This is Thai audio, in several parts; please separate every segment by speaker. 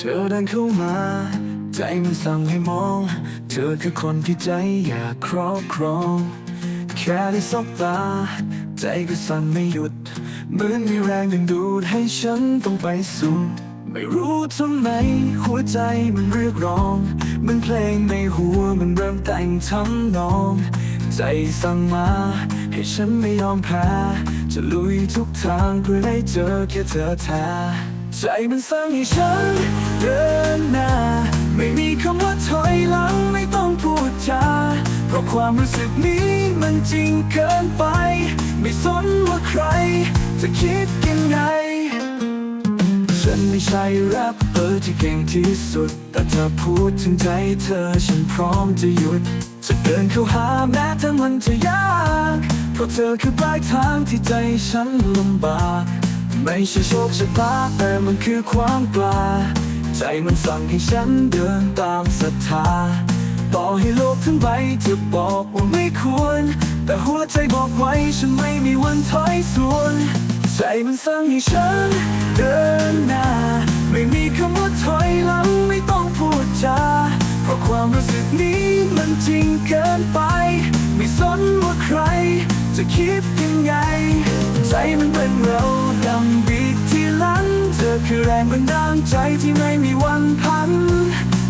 Speaker 1: ธอเดินเข้ามา ใจมันสั่งให้มอง เธอคือคนที่ใจอยากครอบครอง แค่ได้สบตา ใจก็สั่นไม่หยุด เหมือนมีแรงดึงดูดให้ฉันต้องไปสุด ไม่รู้ทำไม หัวใจมันเรียกร้องเหมันเพลงในหัวมันเริ่มแต่งทำนอง ใจสั่งมา ให้ฉันไม่ยอมแพ้จะลุยทุกทางเพื่อได้เจอแค่เธอแท้ใจมันสั่งให้ฉัน ความรู้สึกนี้มันจริงเกินไป ไม่สนว่าใคร จะคิดยังไง ฉันไม่ใช่แรปเปอร์ที่เก่งที่สุด แต่เธอพูดถึงใจเธอฉันพร้อมจะหยุด จะเดินเข้าหาแม้ถ้ามันจะยาก เพราะเธอคือปลายทางที่ใจฉันลำบาก ไม่ใช่โชคชะตาแต่มันคือความกล้า ใจมันสั่งให้ฉันเดินตามศรัทธา ต่อให้โลกทั้งใบจะบอกว่าไม่ควร แต่หัวใจบอกไว้ฉันไม่มีวันถอยส่วน ใจมันสั่งให้ฉันเดินหน้า ไม่มีคำว่าถอยหลังไม่ต้องพูดจา เพราะความรู้สึกนี้มันจริงเกินไป ไม่สนว่าใคร จะคิดยังไง ใจมันเป็นเราดังบีทที่ลันเธอคือแรงบันดาลใจที่ไม่มีวันพัน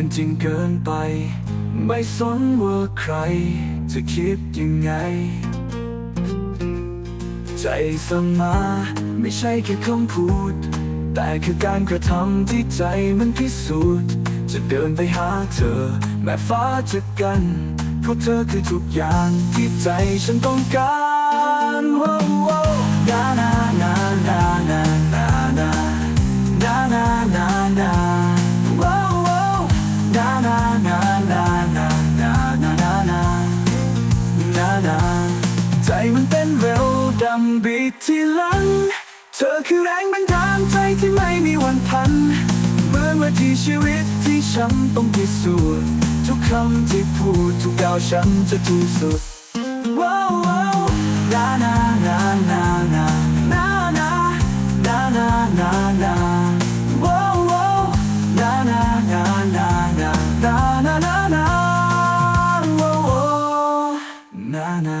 Speaker 1: มันจริงเกินไป ไม่สนว่าใคร จะคิดยังไง ใจสมาไม่ใช่แค่คำพูด แต่คือการกระทำที่ใจมันพิสูจน์จะเดินไปหาเธอ แม้ฟ้าจะกัน เพราะเธอคือทุกอย่างที่ใจฉันต้องการว้าวว้าว งบีทที่หลัง เธอคือแรงบันดาลใจที่ไม่มีวันพันเมื่อนว่าที่ชีวิตที่ฉันต้องพิสูจน์ทุกคำที่พูดทุกก้าวฉันจะทุ่มสุดว้าวว้าวนานานานานานานานานานานาว้าวว้าวนานานานานานานานานาว้าวว้าวนานา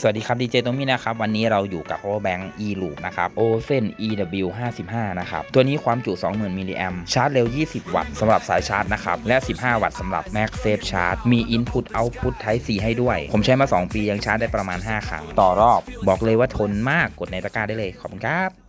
Speaker 2: สวัสดีครับดีเจตมี่นะครับ วันนี้เราอยู่กับ power bank e loop นะครับ ozen ew 55นะครับ ตัวนี้ความจุ 20,000 มิลลิแอมชาร์จเร็ว 20 วัตต์สำหรับสายชาร์จนะครับ และ 15 วัตต์สำหรับ Max Safe Charge มี Input Output Type C ให้ด้วย ผมใช้มา 2 ปียังชาร์จได้ประมาณ 5 ครั้ง ต่อรอบ บอกเลยว่าทนมากกดในตะกร้าได้เลย ขอบคุณครับ